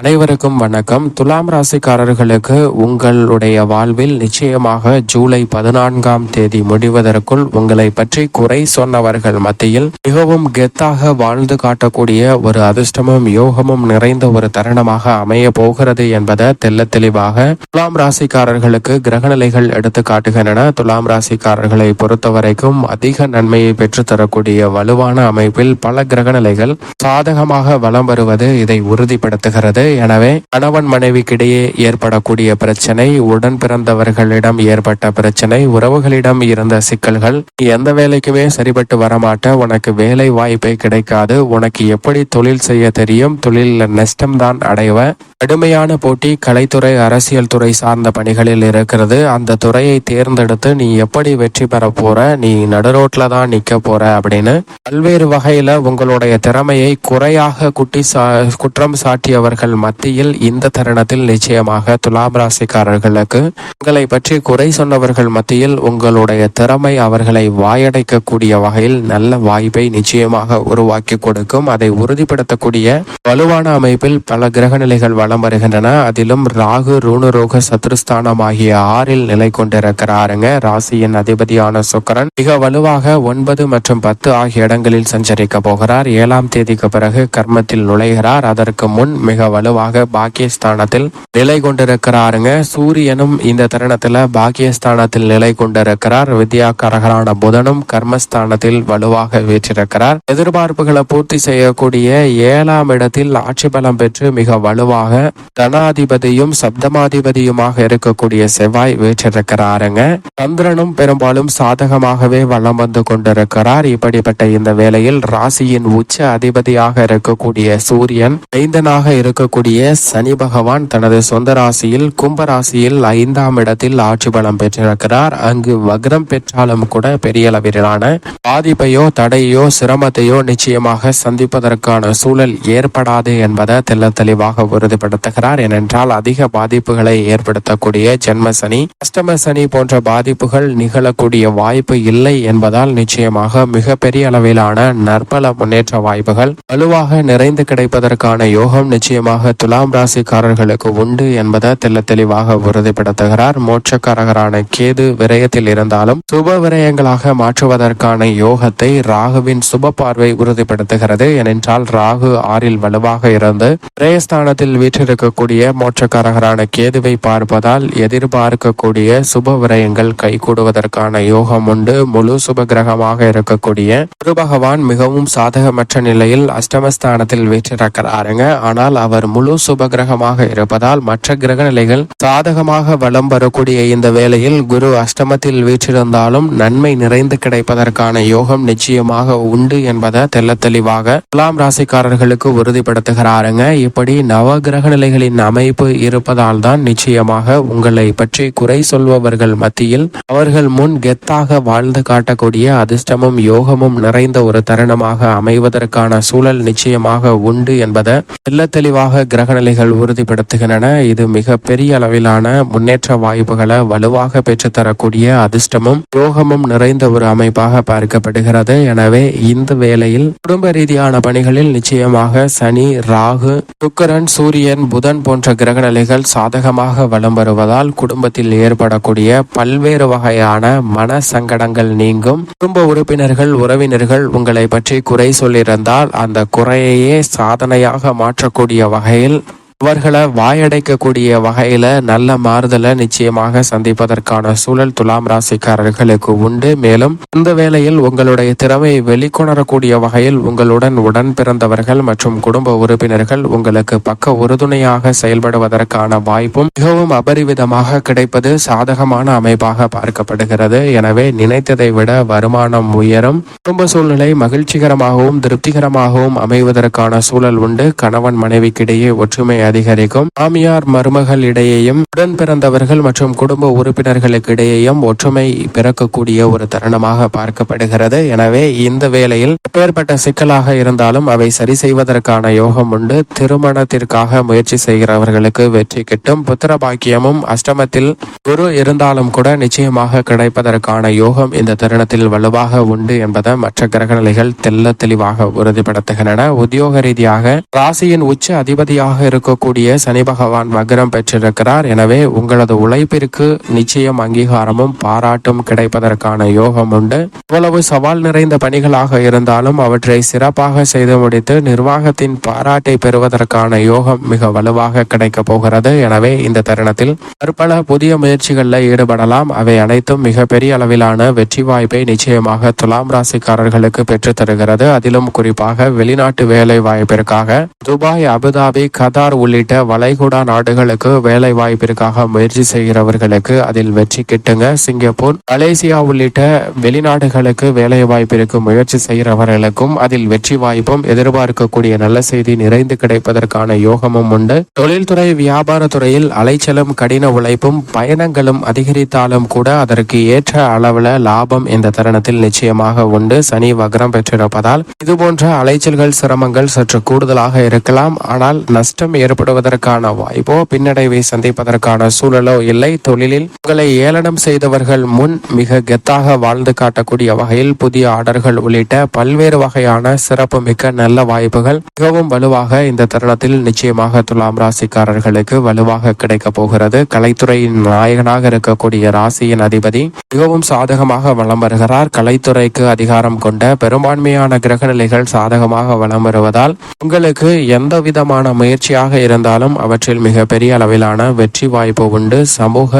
அனைவருக்கும் வணக்கம். துலாம் ராசிக்காரர்களுக்கு உங்களுடைய வாழ்வில் நிச்சயமாக ஜூலை பதினான்காம் தேதி முடிவதற்குள் உங்களை பற்றி குறை சொன்னவர்கள் மத்தியில் மிகவும் கெத்தாக வாழ்ந்து காட்டக்கூடிய ஒரு அதிர்ஷ்டமும் யோகமும் நிறைந்த ஒரு தருணமாக அமைய போகிறது என்பதை தெல்ல தெளிவாக துலாம் ராசிக்காரர்களுக்கு கிரகநிலைகள் எடுத்து காட்டுகின்றன. துலாம் ராசிக்காரர்களை பொறுத்தவரைக்கும் அதிக நன்மையை பெற்றுத்தரக்கூடிய வலுவான அமைப்பில் பல கிரகநிலைகள் சாதகமாக வலம் வருவது இதை உறுதிப்படுத்துகிறது. எனவே கணவன் மனைவிக்கிடையே ஏற்படக்கூடிய பிரச்சனை உடன் பிறந்தவர்களிடம் ஏற்பட்ட பிரச்சனை உறவுகளிடம் இருந்த சிக்கல்கள் எந்த வேலைக்குமே சரிபட்டு வரமாட்ட உனக்கு வேலை வாய்ப்பே கிடைக்காது உனக்கு எப்படி தொழில் செய்ய தெரியும் தொழில் நஷ்டம்தான் அடைவ. கடுமையான போட்டி கலைத்துறை அரசியல் துறை சார்ந்த பணிகளில் இருக்கிறது. அந்த துறையை தேர்ந்தெடுத்து நீ எப்படி வெற்றி பெற போற நீ நடுரோட்ல தான் நிக்க போற அப்படின்னு பல்வேறு வகையில உங்களுடைய திறமையை குறையாக குட்டி சா குற்றம் சாட்டியவர்கள் மத்தியில் இந்த தருணத்தில் நிச்சயமாக துலாம் ராசிக்காரர்களுக்கு உங்களை பற்றி குறை சொன்னவர்கள் மத்தியில் உங்களுடைய திறமை அவர்களை வாயடைக்கக்கூடிய வகையில் நல்ல வாய்ப்பை நிச்சயமாக உருவாக்கி கொடுக்கும். அதை உறுதிப்படுத்தக்கூடிய வலுவான அமைப்பில் பல கிரகநிலைகள் வலம் வருகின்றன. அதிலும் ராகு ரூணுரோக சத்ருஸ்தானம் ஆகிய ஆறில் நிலை கொண்டிருக்கிறாருங்க. ராசியின் அதிபதியான சுக்கரன் மிக வலுவாக ஒன்பது மற்றும் பத்து ஆகிய இடங்களில் சஞ்சரிக்க போகிறார். ஏழாம் தேதிக்கு பிறகு கர்மத்தில் நுழைகிறார். அதற்கு முன் மிக வலுவாக பாக்கியஸ்தானத்தில் நிலை கொண்டிருக்கிறாருங்க. சூரியனும் இந்த தருணத்துல பாக்கியஸ்தானத்தில் நிலை கொண்டிருக்கிறார். வித்யாக்காரகரான புதனும் கர்மஸ்தானத்தில் வலுவாக வீற்றிருக்கிறார். எதிர்பார்ப்புகளை பூர்த்தி செய்யக்கூடிய ஏழாம் இடத்தில் ஆட்சி பலம் பெற்று மிக வலுவாக தனாதிபதியும் சப்தமாதிபதியுமாக இருக்கக்கூடிய செவ்வாய் வீற்றிருக்கிறாருங்க. சந்திரனும் பெரும்பாலும் சாதகமாகவே வளம் வந்து கொண்டிருக்கிறார். இப்படிப்பட்ட இந்த வேளையில் ராசியின் உச்ச அதிபதியாக இருக்கக்கூடிய சூரியன் ஐந்தனாக இருக்கக்கூடிய சனி பகவான் தனது சொந்த ராசியில் கும்ப ராசியில் ஐந்தாம் இடத்தில் ஆட்சி பலம் பெற்றிருக்கிறார். அங்கு வக்ரம் பெற்றாலும் கூட பெரிய அளவிலான பாதிப்பையோ தடையோ சிரமத்தையோ நிச்சயமாக சந்திப்பதற்கான சூழல் ஏற்படாது என்பதை தெல்ல தெளிவாக உறுதிப்படுத்துகிறார். ஏனென்றால் அதிக பாதிப்புகளை ஏற்படுத்தக்கூடிய ஜென்ம சனி அஷ்டம சனி போன்ற பாதிப்புகள் நிகழக்கூடிய வாய்ப்பு இல்லை என்பதால் நிச்சயமாக மிகப்பெரிய அளவிலான நற்பல முன்னேற்ற வாய்ப்புகள் வலுவாக நிறைந்து கிடைப்பதற்கான யோகம் நிச்சயமாக துலாம் ராசிக்காரர்களுக்கு உண்டு என்பதை தெல்ல தெளிவாக உறுதிப்படுத்துகிறார். மோட்சக்காரகரான கேது விரயத்தில் இருந்தாலும் சுப விரயங்களாக மாற்றுவதற்கான யோகத்தை ராகுவின் சுப பார்வை உறுதிப்படுத்துகிறது. ஏனென்றால் ராகு ஆறில் வலுவாக இருந்து விரயஸ்தானத்தில் வீற்றிருக்கக்கூடிய மோட்சக்காரகரான கேதுவை பார்ப்பதால் எதிர்பார்க்கக்கூடிய சுப விரயங்கள் கைகூடுவதற்கான யோகம் உண்டு. முழு சுப கிரகமாக இருக்கக்கூடிய குரு பகவான் மிகவும் சாதகமற்ற நிலையில் அஷ்டமஸ்தானத்தில் வீற்றிருக்கிறாருங்க. ஆனால் அவர் முழு சுப கிரகமாக இருப்பதால் மற்ற கிரக நிலைகள் சாதகமாக வலம் வரக்கூடிய இந்த வேளையில் குரு அஷ்டமத்தில் வீற்றிருந்தாலும் நன்மை நிறைந்து கிடைப்பதற்கான யோகம் நிச்சயமாக உண்டு என்பதை தெல்ல தெளிவாக துலாம் ராசிக்காரர்களுக்கு உறுதிப்படுத்துகிறாருங்க. இப்படி நவ கிரக நிலைகளின் அமைப்பு இருப்பதால் தான் நிச்சயமாக உங்களை பற்றி குறை சொல்பவர்கள் மத்தியில் அவர்கள் முன் கெத்தாக வாழ்ந்து காட்டக்கூடிய அதிர்ஷ்டமும் யோகமும் நிறைந்த ஒரு தருணமாக அமைவதற்கான சூழல் நிச்சயமாக உண்டு என்பதை தெல்ல தெளிவாக கிரகநிலைகள் உறுதிப்படுத்துகின்றன. இது மிக பெரிய அளவிலான முன்னேற்ற வாய்ப்புகளை வலுவாக பெற்றுத்தரக்கூடிய அதிர்ஷ்டமும் யோகமும் நிறைந்த ஒரு அமைப்பாக பார்க்கப்படுகிறது. எனவே இந்த வேளையில் குடும்ப ரீதியான பணிகளில் நிச்சயமாக சனி ராகு சுக்கரன் சூரியன் புதன் போன்ற கிரகநிலைகள் சாதகமாக வலம் வருவதால் குடும்பத்தில் ஏற்படக்கூடிய பல்வேறு வகையான மன சங்கடங்கள் நீங்கும். குடும்ப உறுப்பினர்கள் உறவினர்கள் உங்களை பற்றி குறை சொல்லியிருந்தால் அந்த குறையையே சாதனையாக மாற்றக்கூடிய வகையில் அவர்களை வாயடைக்கக்கூடிய வகையில நல்ல மாறுதலை நிச்சயமாக சந்திப்பதற்கான சூழல் துலாம் ராசிக்காரர்களுக்கு உண்டு. மேலும் இந்த வேளையில் உங்களுடைய திறமையை வெளிக்கொணரக்கூடிய வகையில் உங்களுடன் உடன் பிறந்தவர்கள் மற்றும் குடும்ப உறுப்பினர்கள் உங்களுக்கு பக்க உறுதுணையாக செயல்படுவதற்கான வாய்ப்பும் மிகவும் அபரிவிதமாக கிடைப்பது சாதகமான அமைப்பாக பார்க்கப்படுகிறது. எனவே நினைத்ததை விட வருமானம் உயரும். குடும்ப சூழ்நிலை மகிழ்ச்சிகரமாகவும் திருப்திகரமாகவும் அமைவதற்கான சூழல் உண்டு. கணவன் மனைவிக்கிடையே ஒற்றுமை அதிகரிக்கும் மாமியார் மருமகள் இடையேயும் உடன் பிறந்தவர்கள் மற்றும் குடும்ப உறுப்பினர்களுக்கு இடையேயும் ஒற்றுமை பிறக்கக்கூடிய ஒரு தருணமாக பார்க்கப்படுகிறது. எனவே இந்த வேளையில் எப்பேற்பட்ட சிக்கலாக இருந்தாலும் அவை சரி செய்வதற்கான யோகம் உண்டு. திருமணத்திற்காக முயற்சி செய்கிறவர்களுக்கு வெற்றி கிட்டும். புத்திர பாக்கியமும் அஷ்டமத்தில் குரு இருந்தாலும் கூட நிச்சயமாக கிடைப்பதற்கான யோகம் இந்த தருணத்தில் வலுவாக உண்டு என்பதை மற்ற கிரகநிலைகள் தெல்ல தெளிவாக உறுதிப்படுத்துகின்றன. உத்தியோக ரீதியாக ராசியின் உச்ச அதிபதியாக இருக்கக்கூடிய இருக்கக்கூடிய சனி பகவான் வக்ரம் பெற்றிருக்கிறார். எனவே உங்களது உழைப்பிற்கு நிச்சயம் அங்கீகாரமும் பாராட்டும் கிடைப்பதற்கான யோகம் உண்டு. இவ்வளவு சவால் நிறைந்த பணிகளாக இருந்தாலும் அவற்றை சிறப்பாக செய்து முடித்து நிர்வாகத்தின் பாராட்டை பெறுவதற்கான யோகம் மிக வலுவாக கிடைக்கப் போகிறது. எனவே இந்த தருணத்தில் பற்பல புதிய முயற்சிகளில் ஈடுபடலாம். அவை அனைத்தும் மிகப்பெரிய அளவிலான வெற்றி வாய்ப்பை நிச்சயமாக துலாம் ராசிக்காரர்களுக்கு பெற்று தருகிறது. அதிலும் குறிப்பாக வெளிநாட்டு வேலை வாய்ப்பிற்காக துபாய் அபுதாபி கதார் உள்ளிட்ட வளைகுடா நாடுகளுக்கு வேலை வாய்ப்பிற்காக முயற்சி செய்கிறவர்களுக்கு அதில் வெற்றி கிட்டுங்க. சிங்கப்பூர் மலேசியா உள்ளிட்ட வெளிநாடுகளுக்கு வேலை வாய்ப்பிற்கு முயற்சி செய்கிறவர்களுக்கும் அதில் வெற்றி வாய்ப்பும் எதிர்பார்க்கக்கூடிய நல்ல செய்தி நிறைந்து கிடைப்பதற்கான யோகமும் உண்டு. தொழில்துறை வியாபார துறையில் அலைச்சலும் கடின உழைப்பும் பயணங்களும் அதிகரித்தாலும் கூட அதற்கு ஏற்ற அளவுல லாபம் இந்த தருணத்தில் நிச்சயமாக உண்டு. சனி வக்ரம் பெற்றிருப்பதால் இதுபோன்ற அலைச்சல்கள் சிரமங்கள் சற்று கூடுதலாக இருக்கலாம். ஆனால் நஷ்டம் ஏற்படுவதற்கான வாய்ப்போ பின்னடைவை சந்திப்பதற்கான சூழலோ இல்லை. தொழிலில் உங்களை ஏளனம் செய்தவர்கள் முன் மிக கெத்தாக வாழ்ந்து காட்டக்கூடிய வகையில் புதிய ஆர்டர்கள் உள்ளிட்ட பல்வேறு வகையான சிறப்பு மிக்க நல்ல வாய்ப்புகள் மிகவும் வலுவாக இந்த தருணத்தில் நிச்சயமாக துலாம் ராசிக்காரர்களுக்கு வலுவாக கிடைக்க போகிறது. கலைத்துறையின் நாயகனாக இருக்கக்கூடிய ராசியின் அதிபதி மிகவும் சாதகமாக வலம் வருகிறார். கலைத்துறைக்கு அதிகாரம் கொண்ட பெரும்பான்மையான கிரக நிலைகள் சாதகமாக வலம் வருவதால் உங்களுக்கு எந்த விதமான முயற்சியாக இருந்தாலும் அவற்றில் மிக பெரிய அளவிலான வெற்றி வாய்ப்பு உண்டு. சமூக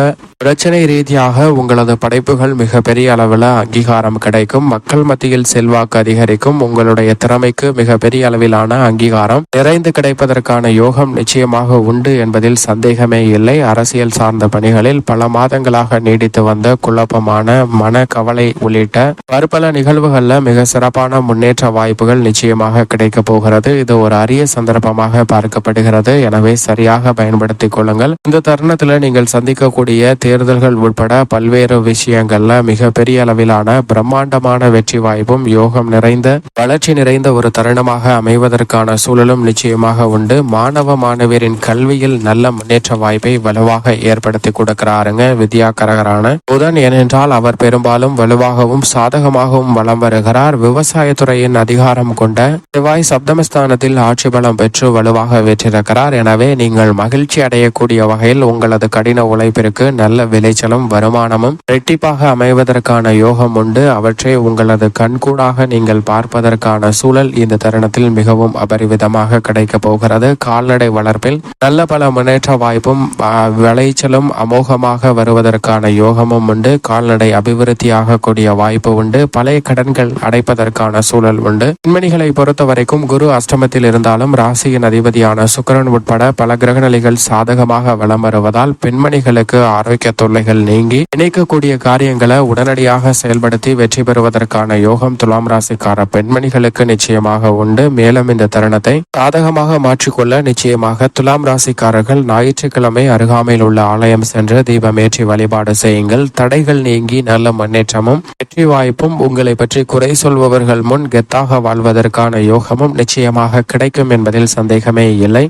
பிரச்சனை ரீதியாக உங்களது படைப்புகள் மிக பெரிய அளவில் அங்கீகாரம் கிடைக்கும். மக்கள் மத்தியில் செல்வாக்கு அதிகரிக்கும். உங்களுடைய திறமைக்கு மிக பெரிய அளவிலான அங்கீகாரம். நிறைந்து கிடைப்பதற்கான யோகம் நிச்சயமாக உண்டு என்பதில் சந்தேகமே இல்லை. அரசியல் சார்ந்த பணிகளில் பல மாதங்களாக நீடித்து வந்த குழப்பமான மன கவலை உள்ளிட்ட பற்பல நிகழ்வுகளில் மிக சிறப்பான முன்னேற்ற வாய்ப்புகள் நிச்சயமாக கிடைக்க போகிறது. இது ஒரு அரிய சந்தர்ப்பமாக பார்க்கப்படுகிறது. எனவே சரியாக பயன்படுத்திக் கொள்ளுங்கள். இந்த தருணத்துல நீங்கள் சந்திக்கக்கூடிய தேர்தல்கள் உட்பட பல்வேறு விஷயங்கள்ல மிக பெரிய அளவிலான பிரம்மாண்டமான வெற்றி வாய்ப்பும் யோகம் நிறைந்த வளர்ச்சி நிறைந்த ஒரு தருணமாக அமைவதற்கான சூழலும் நிச்சயமாக உண்டு. மாணவ மாணவியரின் கல்வியில் நல்ல முன்னேற்ற வாய்ப்பை வலுவாக ஏற்படுத்தி கொடுக்கிறாருங்க வித்யா கரகரான புதன் ஏனென்றால் அவர் பெரும்பாலும் வலுவாகவும் சாதகமாகவும் வலம் வருகிறார். விவசாயத்துறையின் அதிகாரம் கொண்ட செவ்வாய் சப்தமஸ்தானத்தில் ஆட்சி பலம் பெற்று வலுவாக வெற்றிருக்கிறார் எனவே நீங்கள் மகிழ்ச்சி அடையக்கூடிய வகையில் உங்களது கடின உழைப்பிற்கு நல்ல விளைச்சலும் வருமானமும் இரட்டிப்பாக அமைவதற்கான யோகம் உண்டு. அவற்றை உங்களது கண்கூடாக நீங்கள் பார்ப்பதற்கான சூழல் இந்த தருணத்தில் மிகவும் அபரிவிதமாக கிடைக்க போகிறது. கால்நடை வளர்ப்பில் நல்ல பல முன்னேற்ற வாய்ப்பும் விளைச்சலும் அமோகமாக வருவதற்கான யோகமும் உண்டு. கால்நடை அபிவிருத்தியாக கூடிய வாய்ப்பு உண்டு. பழைய கடன்கள் அடைப்பதற்கான சூழல் உண்டு. பெண்மணிகளை பொறுத்த வரைக்கும் குரு அஷ்டமத்தில் இருந்தாலும் ராசியின் அதிபதியான சுக்கிரன் உட்பட பல கிரகநிலைகள் சாதகமாக வலம் வருவதால் பெண்மணிகளுக்கு ஆரோக்கிய தொல்லைகள் நீங்கி இணைக்கக்கூடிய காரியங்களை உடனடியாக செயல்படுத்தி வெற்றி பெறுவதற்கான யோகம் துலாம் ராசிக்கார பெண்மணிகளுக்கு நிச்சயமாக உண்டு. மேலும் இந்த தருணத்தை சாதகமாக மாற்றிக்கொள்ள நிச்சயமாக துலாம் ராசிக்காரர்கள் ஞாயிற்றுக்கிழமை அருகாமையில் உள்ள ஆலயம் சென்று தீபமேற்றி வழிபாடு செய்யுங்கள். தடைகள் நீங்கி நல்ல முன்னேற்றமும் வெற்றி வாய்ப்பும் உங்களை பற்றி குறை சொல்பவர்கள் முன் கெத்தாக வாழ்வதற்கான யோகமும் நிச்சயமாக கிடைக்கும் என்பதில் சந்தேகமே இல்லை.